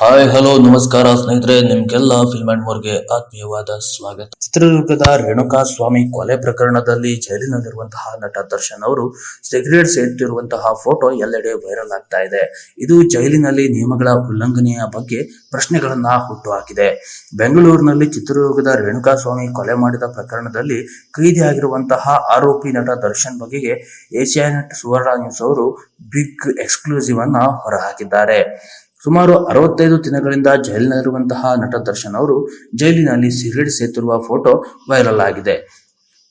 Hi hello ನಮಸ್ಕಾರ ಸ್ನೇಹಿತರೆ, ನಿಮ್ಗೆಲ್ಲ ಫಿಲ್ಮ್ ಅಂಡ್ ಮೋರ್ಗೆ ಆತ್ಮೀಯವಾದ ಸ್ವಾಗತ. ಚಿತ್ರದುರ್ಗದ ರೇಣುಕಾ ಸ್ವಾಮಿ ಕೊಲೆ ಪ್ರಕರಣದಲ್ಲಿ ಜೈಲಿನಲ್ಲಿರುವಂತಹ ನಟ ದರ್ಶನ್ ಅವರು ಸಿಗರೇಟ್ ಸೇದುತ್ತಿರುವಂತಹ ಫೋಟೋ ಎಲ್ಲೆಡೆ ವೈರಲ್ ಆಗ್ತಾ ಇದೆ. ಇದು ಜೈಲಿನಲ್ಲಿ ನಿಯಮಗಳ ಉಲ್ಲಂಘನೆಯ ಬಗ್ಗೆ ಪ್ರಶ್ನೆಗಳನ್ನ ಹುಟ್ಟುಹಾಕಿದೆ. ಬೆಂಗಳೂರಿನಲ್ಲಿ ಚಿತ್ರದುರ್ಗದ ರೇಣುಕಾ ಸ್ವಾಮಿ ಕೊಲೆ ಮಾಡಿದ ಪ್ರಕರಣದಲ್ಲಿ ಕೈದಿಯಾಗಿರುವಂತಹ ಆರೋಪಿ ನಟ ದರ್ಶನ್ ಬಗೆಗೆ ಏಷ್ಯಾನೆಟ್ ಸುವರ್ಣ ನ್ಯೂಸ್ ಅವರು ಬಿಗ್ ಎಕ್ಸ್ಕ್ಲೂಸಿವ್ ಅನ್ನ ಹೊರಹಾಕಿದ್ದಾರೆ. ಸುಮಾರು ಅರವತ್ತೈದು ದಿನಗಳಿಂದ ಜೈಲಿನಲ್ಲಿರುವಂತಹ ನಟ ದರ್ಶನ್ ಅವರು ಜೈಲಿನಲ್ಲಿ ಸಿಗರೇಟ್ ಸೇತಿರುವ ಫೋಟೋ ವೈರಲ್ ಆಗಿದೆ.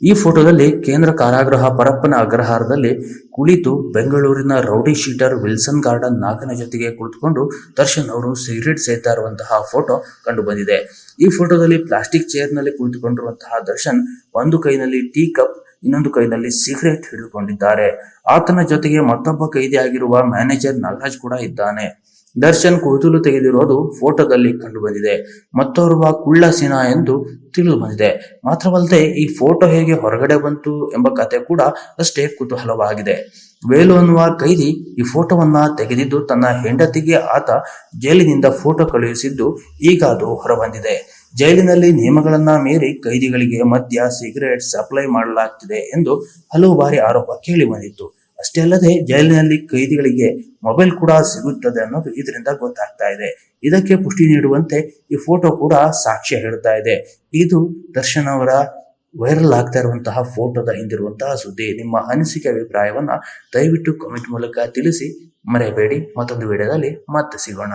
ಈ ಫೋಟೋದಲ್ಲಿ ಕೇಂದ್ರ ಕಾರಾಗೃಹ ಪರಪ್ಪನ ಅಗ್ರಹಾರದಲ್ಲಿ ಕುಳಿತು ಬೆಂಗಳೂರಿನ ರೌಡಿ ಶೀಟರ್ ವಿಲ್ಸನ್ ಗಾರ್ಡನ್ ನಾಗನ ಜೊತೆಗೆ ಕುಳಿತುಕೊಂಡು ದರ್ಶನ್ ಅವರು ಸಿಗರೇಟ್ ಸೇತಾ ಇರುವಂತಹ ಫೋಟೋ ಕಂಡು ಬಂದಿದೆ ಈ ಫೋಟೋದಲ್ಲಿ ಪ್ಲಾಸ್ಟಿಕ್ ಚೇರ್ನಲ್ಲಿ ಕುಳಿತುಕೊಂಡಿರುವಂತಹ ದರ್ಶನ್ ಒಂದು ಕೈನಲ್ಲಿ ಟೀ ಕಪ್, ಇನ್ನೊಂದು ಕೈನಲ್ಲಿ ಸಿಗರೇಟ್ ಹಿಡಿದುಕೊಂಡಿದ್ದಾರೆ. ಆತನ ಜೊತೆಗೆ ಮತ್ತೊಬ್ಬ ಕೈದಿಯಾಗಿರುವ ಮ್ಯಾನೇಜರ್ ನಾಗರಾಜ್ ಕೂಡ ಇದ್ದಾನೆ. ದರ್ಶನ್ ಕೂದಲು ತೆಗೆದಿರೋದು ಫೋಟೋದಲ್ಲಿ ಕಂಡು ಬಂದಿದೆ ಮತ್ತೋರ್ವ ಕುಳ್ಳ ಸಿನಾ ಎಂದು ತಿಳಿದು ಬಂದಿದೆ ಮಾತ್ರವಲ್ಲದೆ ಈ ಫೋಟೋ ಹೇಗೆ ಹೊರಗಡೆ ಬಂತು ಎಂಬ ಕತೆ ಕೂಡ ಅಷ್ಟೇ ಕುತೂಹಲವಾಗಿದೆ. ವೇಲು ಅನ್ನುವ ಕೈದಿ ಈ ಫೋಟೋವನ್ನ ತೆಗೆದಿದ್ದು ತನ್ನ ಹೆಂಡತಿಗೆ ಆತ ಜೈಲಿನಿಂದ ಫೋಟೋ ಕಳುಹಿಸಿದ್ದು ಈಗ ಅದು ಹೊರಬಂದಿದೆ. ಜೈಲಿನಲ್ಲಿ ನಿಯಮಗಳನ್ನ ಮೀರಿ ಕೈದಿಗಳಿಗೆ ಮದ್ಯ, ಸಿಗರೇಟ್ ಸಪ್ಲೈ ಮಾಡಲಾಗ್ತಿದೆ ಎಂದು ಹಲವು ಬಾರಿ ಆರೋಪ ಕೇಳಿ ಬಂದಿತ್ತು ಅಷ್ಟೇ ಅಲ್ಲದೆ ಜೈಲಿನಲ್ಲಿ ಕೈದಿಗಳಿಗೆ ಮೊಬೈಲ್ ಕೂಡ ಸಿಗುತ್ತದೆ ಅನ್ನೋದು ಇದರಿಂದ ಗೊತ್ತಾಗ್ತಾ ಇದೆ. ಇದಕ್ಕೆ ಪುಷ್ಟಿ ನೀಡುವಂತೆ ಈ ಫೋಟೋ ಕೂಡ ಸಾಕ್ಷ್ಯ ಹೇಳ್ತಾ ಇದೆ. ಇದು ದರ್ಶನ್ ಅವರ ವೈರಲ್ ಆಗ್ತಾ ಇರುವಂತಹ ಫೋಟೋದ ಹಿಂದಿರುವಂತಹ ಸುದ್ದಿ. ನಿಮ್ಮ ಅನಿಸಿಕೆ ಅಭಿಪ್ರಾಯವನ್ನ ದಯವಿಟ್ಟು ಕಮೆಂಟ್ ಮೂಲಕ ತಿಳಿಸಿ. ಮರೆಯಬೇಡಿ. ಮತ್ತೊಂದು ವಿಡಿಯೋದಲ್ಲಿ ಮತ್ತೆ ಸಿಗೋಣ.